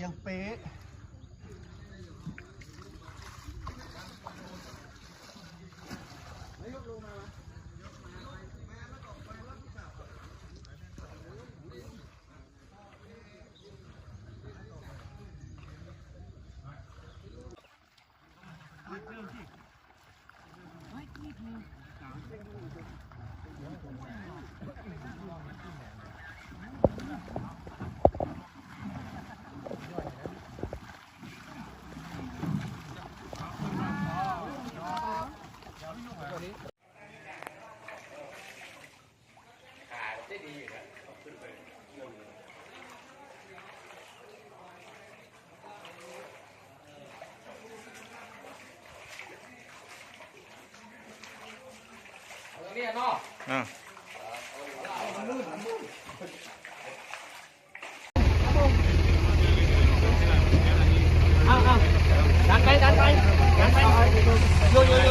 อียงเป๊ะ อ่าดันไปดันไปดัน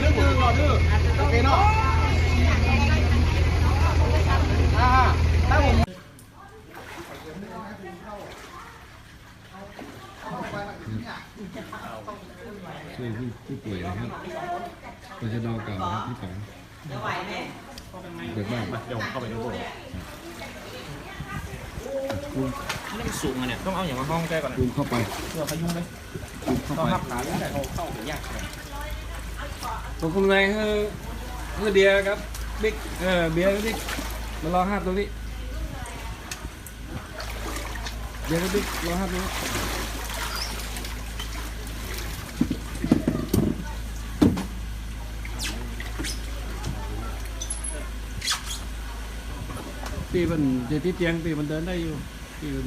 เนี้ยถ้าเราเลือกอยู่จอดดื้อโอเคเนาะอ่าถ้าผมช่วยผู้ผู้ป่วยนะครับตชดเก่าครับพี่ป๋องเปิดบ้านเดี๋ยวผมเข้าไปดูกูนี่มันสูงอะเนี่ย ต้องเอาอย่างมาห้องแก้ก่อนนะกูเข้าไปเพื่อพยุงเลยกูเข้าต้องไปหับขาตั้งแต่เขาเข้าถึงยากเลย ผมคงไงคือคือเดียครับบิ๊กเออเบียร์บิ๊กมารอห้าตรงนี้เบียร์บิ๊กรอห้าตรงนี้ปีมันเจ็ดที่เตียงปีมันเดินได้อยู่ปีมัน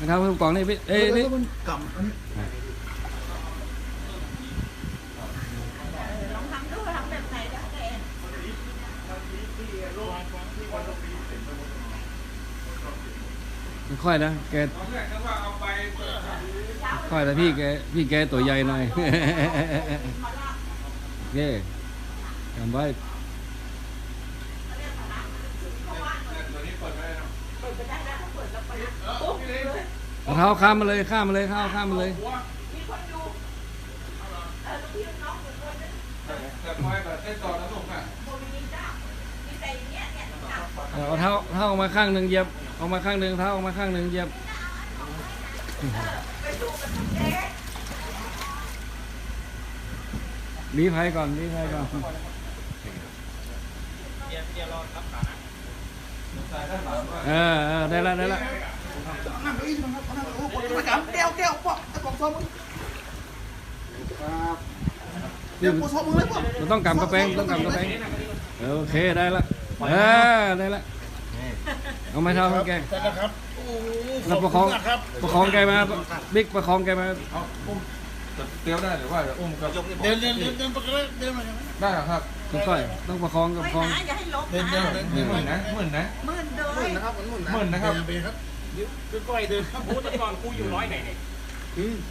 นะครับคุณป๋องนี่พี่เอ้ยนี่ลองทำดูทำแบบไหนได้แอค่อยนะแกค่อยนะพี่แกพี่แกตัวใหญ่หน่อยโอเคทำไว้ เอาเท้าข้ามมาเลยข้ามมาเลยข้ามข้ามมาเลยเอาเท้าเท้าออกมาข้างหนึ่งเยียบออกมาข้างหนึ่งเท้าออกมาข้างหนึ่งเยียบรีภัยก่อนรีภัยก่อนเออเออได้ละได้ละ เดี๋ยวเดี๋ยวพวกไอ้องซ้อมมึงเดี๋ยวกูซ้อมมึงเลยพวกมันต้องกำกระแปงต้องกำกระแปงเออโอเคได้ละเออได้ละเอาไม้เท้าแกครับโอ้โหแล้วประคองประคองแกมาบิ๊กประคองแกมาเตี้ยวได้หรือว่าอุ้มกับเดินเดินเดินเดินไปเลยเดินมาได้หรอครับค่อยๆต้องประคองกับประคองเดินเดินเดินหมื่นนะหมื่นนะมื่นเลยนะครับหมื่นนะครับ นครับคือก้อยเดินพูดตะก่อนกูอยู่ร้อยไหนเนี่ย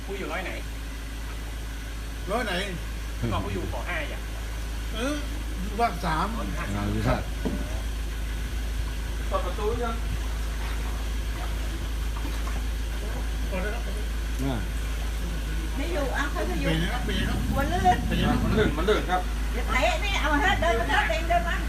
กูอยู่ร้อยไหนร้อยไหนก่อนกูอยู่ขอห้าอย่างเออว่างสามเอาอยู่ท่าเปิดประตูยังมาไม่อยู่อะเขาจะอเปยู่ลี่ยนนะครับเปลี่ยนครับหัวลื่นเปลี่ยนครับมันลื่นมันลื่นครับอย่าเตะนี่เอาฮะเดินมาเดินเดินเดินมาเดินยาก